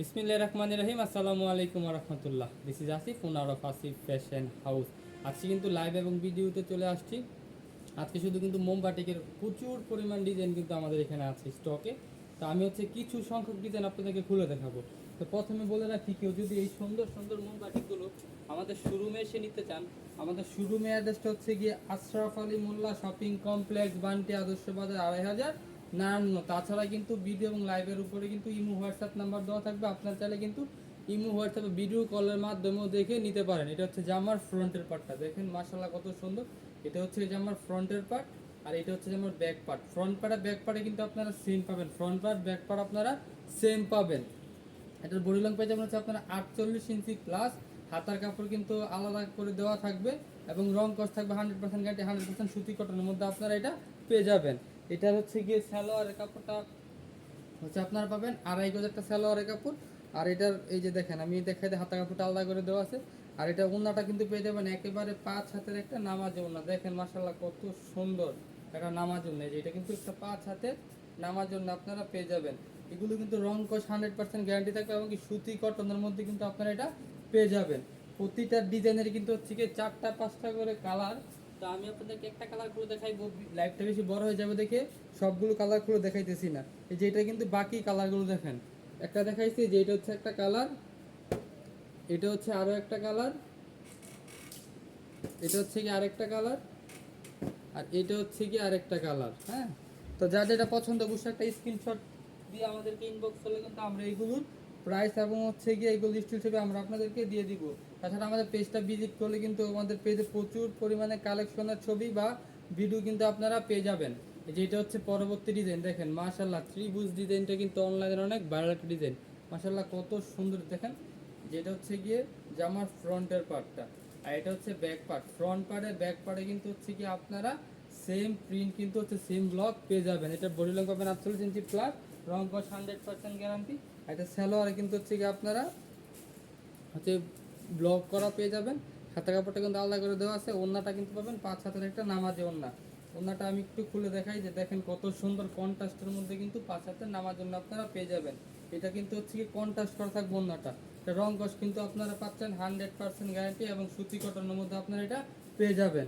বিসমিল্লাহ রহমান রহিম, আসসালামু আলাইকুম রহমতুল্লাহ। This is Asif owner of Asif fashion house আজকে কিন্তু লাইভ এবং ভিডিওতে চলে আসছি। আজকে শুধু কিন্তু মোমবাটিকের প্রচুর পরিমাণ ডিজাইন কিন্তু আমাদের এখানে আছে স্টকে তো আমি হচ্ছে কিছু সংখ্যক ডিজাইন আপনাদেরকে খুলে দেখাবো। তো প্রথমে বলে রাখি, কেউ যদি এই সুন্দর সুন্দর মোমবাটিগুলো আমাদের শোরুমে এসে নিতে চান, আমাদের শোরুমে অ্যাড্রেসটা হচ্ছে গিয়ে আশরাফ আলী মোল্লা শপিং কমপ্লেক্স বান্টি আদর্শ বাজার, আড়াই হাজার নারায়ণ তাছাড়া কিন্তু ভিডিও এবং লাইভের উপরে কিন্তু ইমো হোয়াটসঅ্যাপ নাম্বার দেওয়া থাকবে। আপনার চাইলে কিন্তু ইমো হোয়াটসঅ্যাপে ভিডিও কলের মাধ্যমেও দেখে নিতে পারেন। এটা হচ্ছে জামার ফ্রন্টের পার্টটা দেখেন মাশাল্লাহ কত সুন্দর। এটা হচ্ছে জামার ফ্রন্টের পার্ট আর এটা হচ্ছে জামার back part front part back পার্টে কিন্তু আপনারা সেম পাবেন। ফ্রন্ট পার্ট ব্যাক পার্ট আপনারা সেম পাবেন। এটার বডি লং পেয়ে যাবেন হচ্ছে আপনারা আটচল্লিশ ইঞ্চি প্লাস হাতার কাপড় কিন্তু আলাদা করে দেওয়া থাকবে এবং রং কস থাকবে hundred percent guarantee hundred percent সুতি কটনের মধ্যে আপনারা এটা পেয়ে যাবেন। এটা হচ্ছে গিয়ে সালোয়ারের কাপড়টা হচ্ছে আপনারা পাবেন আড়াই গজ একটা সালোয়ারের কাপড়। আর এটার এই যে দেখেন, আমি দেখাই হাতা কাপড়টা আলাদা করে দেওয়া আছে। আর এটা ওনাটা কিন্তু পেয়ে যাবেন একেবারে পাঁচ হাতের একটা নামাজে ওনা দেখেন মাসাল্লাহ কত সুন্দর একটা নামাজ ওনা এটা কিন্তু একটা পাঁচ হাতের নামাজ জন্য আপনারা পেয়ে যাবেন। এগুলো কিন্তু রং কস হান্ড্রেড পার্সেন্ট গ্যারান্টি থাকবে এবং কি সুতি, কটনের মধ্যে কিন্তু আপনারা এটা পেয়ে যাবেন। প্রতিটা ডিজাইনের কিন্তু হচ্ছে কি চারটা, পাঁচটা করে কালার তো আমি আপনাদেরকে একটা কালার করে দেখাইবো। লাইভটা বেশি বড় হয়ে যাবে দেখে সবগুলো কালার খুলে দেখাইতেছি না। এই যে এটা কিন্তু বাকি কালারগুলো দেখেন। একটা দেখাইছি যে এটা হচ্ছে একটা কালার এটা হচ্ছে আরও একটা কালার এটা হচ্ছে কি আরেকটা কালার আর এটা হচ্ছে কি আরেকটা কালার হ্যাঁ? তো যার যেটা পছন্দ অবশ্যই একটা স্ক্রিনশট দিয়ে আমাদেরকে ইনবক্স করলে কিন্তু আমরা এইগুলোর প্রাইস এবং হচ্ছে গিয়ে এইগুলো স্টিল হিসেবে আমরা আপনাদেরকে দিয়ে দিব। তাছাড়া আমাদের পেজটা ভিজিট করলে কিন্তু আমাদের পেজে প্রচুর পরিমাণে কালেকশনের ছবি বা ভিডিও কিন্তু আপনারা পেয়ে যাবেন। এই যে এটা হচ্ছে পরবর্তী ডিজাইন দেখেন মাশাল্লাহ ত্রিভুজ ডিজাইনটা কিন্তু অনলাইনে অনেক ভাইরাল একটা ডিজাইন মাশাল্লাহ কত সুন্দর, দেখেন, যেটা হচ্ছে গিয়ে জামার ফ্রন্টের পার্টটা আর এটা হচ্ছে ব্যাক পার্ট ফ্রন্ট পার্টে ব্যাক পার্টে কিন্তু হচ্ছে কি আপনারা সেম প্রিন্ট কিন্তু হচ্ছে সেম ব্লক পেয়ে যাবেন। এটা বডি লং পাবেন আটচল্লিশ ইঞ্চি প্লাস রং কস হান্ড্রেড পার্সেন্ট গ্যারান্টি এটা স্যালোয়ারে কিন্তু হচ্ছে কি আপনারা হচ্ছে ব্লক করা পেয়ে যাবেন। হাতে কাপড়টা কিন্তু আলাদা করে দেওয়া আছে, ওন্নাটা কিন্তু পাবেন পাঁচ হাতের একটা নামাজে ওন্না। ওন্নাটা আমি একটু খুলে দেখাই যে দেখেন কত সুন্দর কন্ট্রাস্টের মধ্যে কিন্তু পাঁচ হাতের নামার জন্য আপনারা পেয়ে যাবেন। এটা কিন্তু হচ্ছে কি কন্ট্রাস্ট করা থাকবে ওন্নাটা। এটা রং কস কিন্তু আপনারা পাচ্ছেন হান্ড্রেড পার্সেন্ট গ্যারান্টি এবং সুতি কটনের মধ্যে আপনারা এটা পেয়ে যাবেন।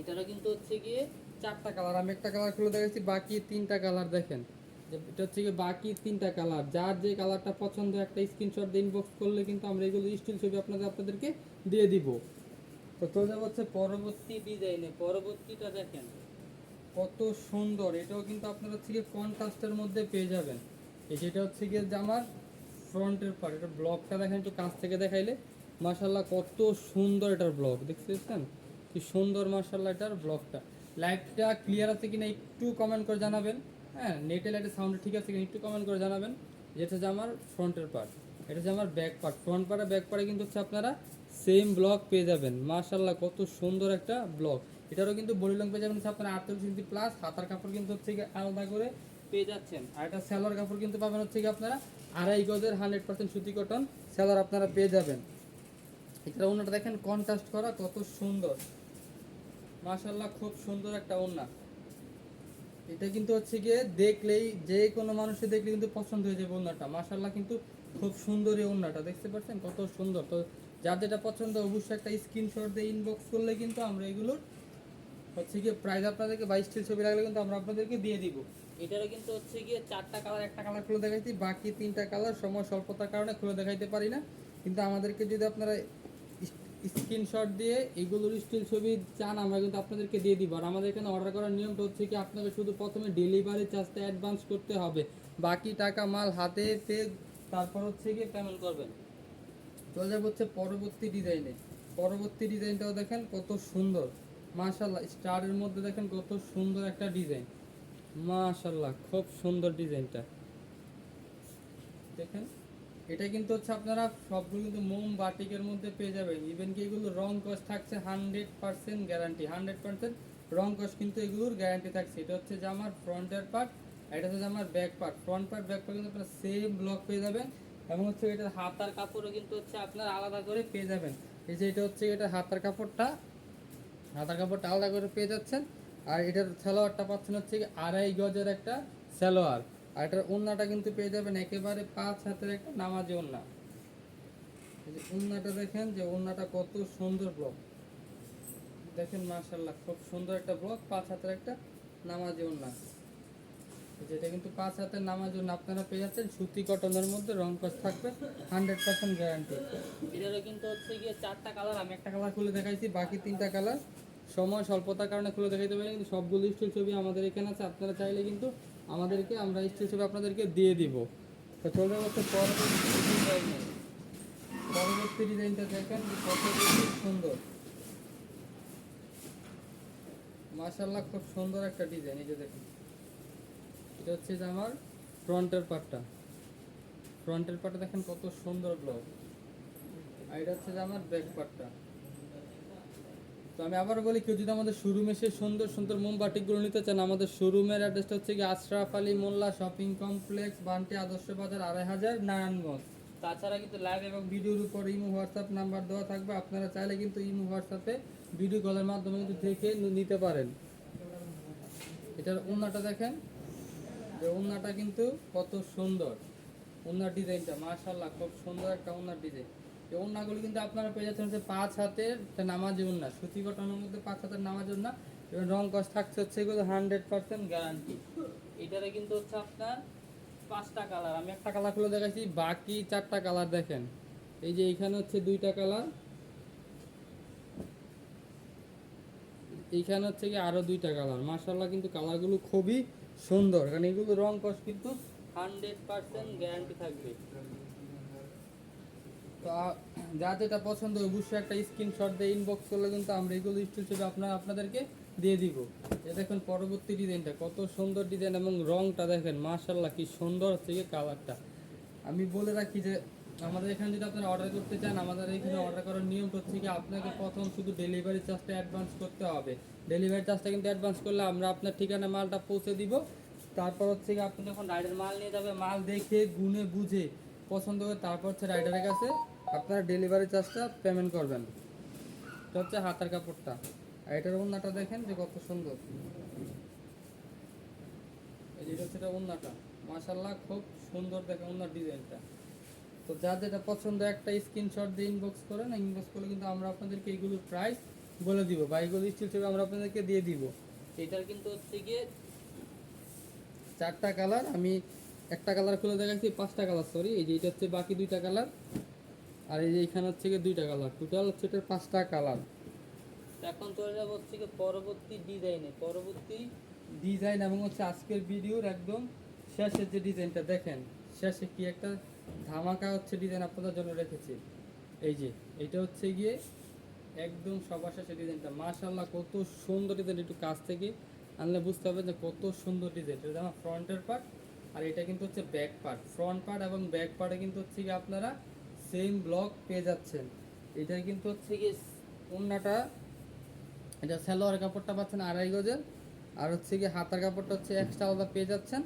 এটারও কিন্তু হচ্ছে গিয়ে চারটা কালার আমি একটা কালার খুলে দেখাচ্ছি, বাকি তিনটা কালার দেখেন। এটা হচ্ছে বাকি তিনটা কালার যার যে কালারটা পছন্দ, একটা স্ক্রিনশট দিয়ে ইনবক্স করলে কিন্তু আমরা এগুলো স্টিল ছবি আপনাদের, আপনাদেরকে দিয়ে দিব। তো চলে যাব হচ্ছে পরবর্তী ডিজাইনে পরবর্তীটা দেখেন, কত সুন্দর। এটাও কিন্তু আপনারা হচ্ছে গিয়ে কন্ট্রাস্টের মধ্যে পেয়ে যাবেন। এই যেটা হচ্ছে গিয়ে যে আমার ফ্রন্টের পার্ট এটা ব্লকটা দেখেন একটু কাছ থেকে দেখাইলে। মাশাল্লাহ কত সুন্দর এটার ব্লক দেখতেছেন? কি সুন্দর মাশাল্লাহ এটার ব্লকটা লাইটটা ক্লিয়ার আছে কিনা একটু কমেন্ট করে জানাবেন। হ্যাঁ নেটে লাইটের সাউন্ড ঠিক আছে কিনা একটু কমেন্ট করে জানাবেন। যেটা হচ্ছে আমার ফ্রন্টের পার্ট এটা হচ্ছে আমার ব্যাক পার্ট ফ্রন্ট পার্টে ব্যাক পার্টে কিন্তু হচ্ছে আপনারা সেম ব্লক পেয়ে যাবেন। মাশাল্লাহ কত সুন্দর একটা ব্লক এটারও কিন্তু বডি লং পেয়ে যাবেন হচ্ছে আপনার আটচল্লিশ ইঞ্চি প্লাস হাতার কাপড় কিন্তু হচ্ছে আলাদা করে পেয়ে যাচ্ছেন। আর এটা স্যালোয়ার কাপড় কিন্তু পাবেন হচ্ছে আপনারা আড়াই গজের হান্ড্রেড পার্সেন্ট সুতি কটন স্যালোয়ার আপনারা পেয়ে যাবেন। এটা ওনাটা দেখেন কন্ট্রাস্ট করা কত সুন্দর। মার্শাল্লাহ খুব সুন্দর একটা ওন্না এটা কিন্তু হচ্ছে গিয়ে দেখলেই, যে কোনো মানুষে দেখলে কিন্তু পছন্দ হয়ে যাবে ওন্নাটা মাশাল্লাহ কিন্তু খুব সুন্দর এই ওন্নাটা দেখতে পাচ্ছেন? কত সুন্দর। তো যার যেটা পছন্দ, অবশ্যই একটা স্ক্রিনশট দিয়ে ইনবক্স করলে কিন্তু আমরা এগুলোর হচ্ছে গিয়ে প্রাইস আপনাদেরকে বাইশ স্টিল ছবি লাগলে কিন্তু আমরা আপনাদেরকে দিয়ে দিব। এটারও কিন্তু হচ্ছে গিয়ে চারটা কালার একটা কালার খুলে দেখাইছি। বাকি তিনটা কালার সময় স্বল্পতার কারণে খুলে দেখাইতে পারি না। কিন্তু আমাদেরকে যদি আপনারা স্ক্রিনশট দিয়ে এগুলোর স্টিল ছবি চান, আমরা কিন্তু আপনাদেরকে দিয়ে দিব। আর আমাদের এখানে অর্ডার করার নিয়মটা হচ্ছে কি, আপনাকে শুধু প্রথমে ডেলিভারি চার্জটা অ্যাডভান্স করতে হবে। বাকি টাকা মাল হাতে পেয়ে তারপর হচ্ছে গিয়ে পেমেন্ট করবেন। চলে যাব হচ্ছে পরবর্তী ডিজাইনে পরবর্তী ডিজাইনটাও দেখেন কত সুন্দর। মাশাল্লাহ স্টারের মধ্যে দেখেন কত সুন্দর একটা ডিজাইন মাশাল্লাহ খুব সুন্দর ডিজাইনটা দেখেন। এটা কিন্তু হচ্ছে আপনারা সবগুলো কিন্তু মোম বাটিকের মধ্যে পেয়ে যাবেন। ইভেন কি এগুলো রং কস থাকছে hundred percent guarantee hundred percent রং কস কিন্তু এগুলোর গ্যারান্টি থাকছে। এটা হচ্ছে যে আমার ফ্রন্টের পার্ট এটা হচ্ছে আমার back part front part back part কিন্তু আপনারা সেম ব্লক পেয়ে যাবেন এবং হচ্ছে এটার হাতার কাপড়ও কিন্তু হচ্ছে আপনারা আলাদা করে পেয়ে যাবেন। এই যে এটা হচ্ছে এটা হাতার কাপড়টা হাতার কাপড়টা আলাদা করে পেয়ে যাচ্ছেন। আর এটার সালোয়ারটা পাচ্ছেন হচ্ছে আড়াই গজের একটা সালোয়ার। আর এটার ওন্নাটা কিন্তু পেয়ে যাবেন একেবারে পাঁচ হাতের একটা নামাজি ওন্না এই যে ওন্নাটা দেখেন যে ওন্নাটা কত সুন্দর ব্লক। দেখেন মাশাল্লাহ খুব সুন্দর একটা ব্লক, পাঁচ হাতের একটা নামাজি ওন্না যেটা কিন্তু পাঁচ হাতের নামাজ জন্য আপনারা পেয়ে যাচ্ছেন সুতি কটনের মধ্যে, রং কস থাকবে, হান্ড্রেড পার্সেন্ট গ্যারান্টি। এটারও কিন্তু হচ্ছে গিয়ে চারটা কালার, আমি একটা কালার খুলে দেখাইছি, বাকি তিনটা কালার। সময় স্বল্পতার কারণে খুলে দেখাইতে পারি কিন্তু সবগুলো স্টিল ছবি আমাদের এখানে আছে। আপনারা চাইলে কিন্তু আমাদেরকে, আমরা স্টিল হিসেবে আপনাদেরকে দিয়ে দিব। তো চলে যাচ্ছে পরবর্তী ডিজাইনে পরবর্তী ডিজাইনটা দেখেন কত বেশি সুন্দর। মাশাল্লাহ খুব সুন্দর একটা ডিজাইন, এই যে দেখুন। এটা হচ্ছে যে আমার ফ্রন্টের পার্টটা ফ্রন্টের পার্টটা দেখেন কত সুন্দর ব্লক আর এটা হচ্ছে যে আমার ব্যাক পার্টটা তো আমি আবার বলি, কেউ যদি আমাদের শোরুমে এসে সুন্দর সুন্দর মোমবাটিকগুলো নিতে চান, আমাদের শোরুমের অ্যাড্রেসটা হচ্ছে কি আশরাফ আলী মোল্লা শপিং কমপ্লেক্স বান্টি আদর্শ বাজার, আড়াই হাজার নারায়ণগঞ্জ। তাছাড়া কিন্তু লাইভ এবং ভিডিওর উপর ইমো হোয়াটসঅ্যাপ নাম্বার দেওয়া থাকবে, আপনারা চাইলে কিন্তু ইমো হোয়াটসঅ্যাপে ভিডিও কলের মাধ্যমে কিন্তু দেখে নিতে পারেন। এটার ওন্নাটা দেখেন, যে ওন্নাটা কিন্তু কত সুন্দর। ওনার ডিজাইনটা মাশাল্লাহ খুব সুন্দর একটা ওনার ডিজাইন এই ওন্নাগুলো কিন্তু আপনারা পেয়ে যাচ্ছেন হচ্ছে পাঁচ হাতের নামাজি ওন্না সুতি কটনের মধ্যে পাঁচ হাতের নামাজি ওন্না এবং রং কস থাকছে হচ্ছে এগুলো হান্ড্রেড পার্সেন্ট গ্যারান্টি এটারে কিন্তু হচ্ছে আপনার পাঁচটা কালার আমি একটা কালার খুলে দেখাচ্ছি, বাকি চারটা কালার দেখেন। এই যে এইখানে হচ্ছে দুইটা কালার এইখানে হচ্ছে কি আরও দুইটা কালার মার্শাল্লাহ কিন্তু কালারগুলো খুবই সুন্দর। কারণ এগুলো রং কস কিন্তু হান্ড্রেড পার্সেন্ট গ্যারান্টি থাকবে। তো যা যেটা পছন্দ অবশ্যই একটা স্ক্রিনশট দিয়ে ইনবক্স করলে কিন্তু আমরা এগুলো স্টিল ছবি আপনার, আপনাদেরকে দিয়ে দিব। এ দেখেন পরবর্তী ডিজাইনটা কত সুন্দর ডিজাইন এবং রংটা দেখেন মার্শাল্লাহ কি সুন্দর হচ্ছে গিয়ে কালারটা আমি বলে রাখি যে, আমাদের এখানে যদি আপনারা অর্ডার করতে চান, আমাদের এখানে অর্ডার করার নিয়ম হচ্ছে কি, আপনাকে প্রথম শুধু ডেলিভারি চার্জটা অ্যাডভান্স করতে হবে। ডেলিভারি চার্জটা কিন্তু অ্যাডভান্স করলে আমরা আপনার ঠিকানা, মালটা পৌঁছে দিব। তারপর হচ্ছে কি, আপনি যখন রাইডার মাল নিয়ে যাবে মাল দেখে, গুনে, বুঝে পছন্দ করে তারপর হচ্ছে রাইডারের কাছে আপনারা ডেলিভারি চার্জটা পেমেন্ট করবেন। এটা হচ্ছে হাতার কাপড়টা। আর এটার ওন্নাটা দেখেন যে কত সুন্দর। এই যেটা হচ্ছে এটা ওন্নাটা মাশাল্লাহ খুব সুন্দর দেখেন ওন্নার ডিজাইনটা। তো যার যেটা পছন্দ, একটা স্ক্রিনশট দিয়ে ইনবক্স করেন ইনবক্স করলে কিন্তু আমরা আপনাদেরকে এইগুলোর প্রাইস বলে দিব বা এইগুলো স্টিল ছবি আমরা আপনাদেরকে দিয়ে দিব। এটার কিন্তু হচ্ছে গিয়ে চারটা কালার আমি একটা কালার খুলে দেখাচ্ছি, পাঁচটা কালার সরি এই যে এটা হচ্ছে বাকি দুইটা কালার আর এই যে এখানে হচ্ছে গিয়ে দুইটা কালার টোটাল হচ্ছে এটার পাঁচটা কালার এখন চলে যাব হচ্ছে গিয়ে পরবর্তী ডিজাইনে পরবর্তী ডিজাইন এবং হচ্ছে আজকের ভিডিওর একদম শেষের যে ডিজাইনটা দেখেন শেষে কি একটা ধামাকা হচ্ছে ডিজাইন আপনাদের জন্য রেখেছি। এই যে এটা হচ্ছে গিয়ে একদম সবার শেষে ডিজাইনটা মাশাল্লাহ কত সুন্দর ডিজাইন একটু কাছ থেকে আনলে বুঝতে হবে যে কত সুন্দর ডিজাইন এটা আমার ফ্রন্টের পার্ট আর এটা কিন্তু হচ্ছে ব্যাক পার্ট ফ্রন্ট পার্ট এবং ব্যাক পার্টে কিন্তু হচ্ছে গিয়ে আপনারা সেম ব্লক পেয়ে যাচ্ছেন। এটা কিন্তু হচ্ছে গিয়ে ওন্নাটা এটা সালোয়ার কাপড়টা পাচ্ছেন আড়াই গজের। আর হচ্ছে গিয়ে হাতার কাপড়টা হচ্ছে এক্সট্রা আলাদা পেয়ে যাচ্ছেন।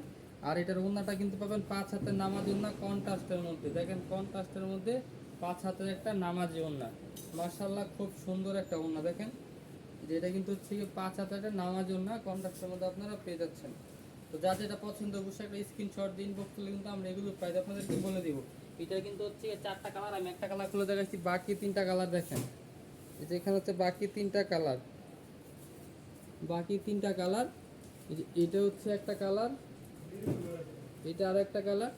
আর এটার ওন্নাটা কিন্তু পাবেন পাঁচ হাতের নামাজি ওন্না কন্ট্রাস্টের মধ্যে। দেখেন কন্ট্রাস্টের মধ্যে পাঁচ হাতের একটা নামাজি ওন্না মার্শাল্লাহ খুব সুন্দর একটা ওন্না দেখেন। যেটা কিন্তু হচ্ছে গিয়ে পাঁচ হাতের একটা নামাজি ওন্না কন্ট্রাস্টের মধ্যে আপনারা পেয়ে যাচ্ছেন। তো যা যেটা পছন্দ অবশ্যই একটা স্ক্রিনশট দিন বক্স করলে কিন্তু আমরা এগুলো প্রাইস আপনাদেরকে বলে দিব। এটা কিন্তু হচ্ছে চারটা কালার আমি একটা কালার খুলে দেখাচ্ছি, বাকি তিনটা কালার দেখেন। এই যে এখানে হচ্ছে বাকি তিনটা কালার বাকি তিনটা কালার এটা হচ্ছে একটা কালার এটা আর একটা কালার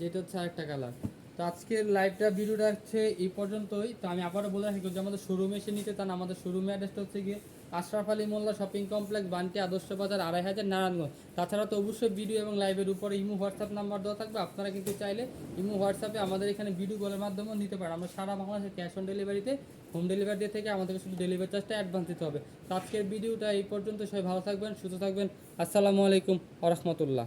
যেটা হচ্ছে আরেকটা কালার তো আজকের লাইভটা ভিডিওটা হচ্ছে এই পর্যন্তই। তো আমি আবারও বলে রাখি, যে আমাদের শোরুমে এসে নিতে চান, আমাদের শোরুমে অ্যাড্রেসটা হচ্ছে গিয়ে আশরাফ আলী মোল্লা শপিং কমপ্লেক্স বান্টি আদর্শ বাজার, আড়াই হাজার নারায়ণগঞ্জ। তাছাড়া তো অবশ্যই ভিডিও এবং লাইভের উপরে ইমো, হোয়াটসঅ্যাপ নাম্বার দেওয়া থাকবে। আপনারা কিন্তু চাইলে ইমো, হোয়াটসঅ্যাপে আমাদের এখানে ভিডিও কলের মাধ্যমেও নিতে পারেন। আমরা সারা বাংলাদেশে ক্যাশ অন ডেলিভারিতে হোম ডেলিভারি দিয়ে থেকে আমাদেরকে শুধু ডেলিভারি চার্জটা অ্যাডভান্স দিতে হবে। তো আজকের ভিডিওটা এই পর্যন্ত। সবাই ভালো থাকবেন, সুস্থ থাকবেন। আসসালামু আলাইকুম আ রহমতুল্লাহ।